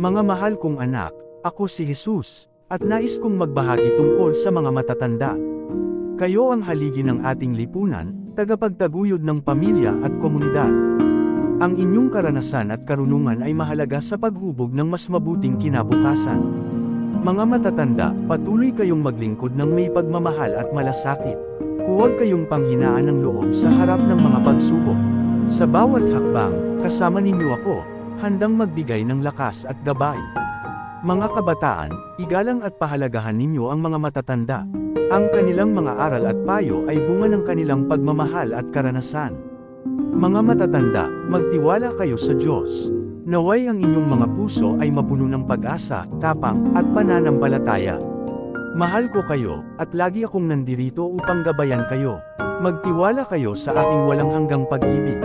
Mga mahal kong anak, ako si Jesus, at nais kong magbahagi tungkol sa mga matatanda. Kayo ang haligi ng ating lipunan, tagapagtaguyod ng pamilya at komunidad. Ang inyong karanasan at karunungan ay mahalaga sa paghubog ng mas mabuting kinabukasan. Mga matatanda, patuloy kayong maglingkod ng may pagmamahal at malasakit. Huwag kayong panghinaan ng loob sa harap ng mga pagsubok. Sa bawat hakbang, kasama ninyo ako, handang magbigay ng lakas at gabay. Mga kabataan, igalang at pahalagahan ninyo ang mga matatanda. Ang kanilang mga aral at payo ay bunga ng kanilang pagmamahal at karanasan. Mga matatanda, magtiwala kayo sa Diyos. Naway ang inyong mga puso ay mapuno ng pag-asa, tapang, at pananampalataya. Mahal ko kayo, at lagi akong nandirito upang gabayan kayo. Magtiwala kayo sa aking walang hanggang pag-ibig.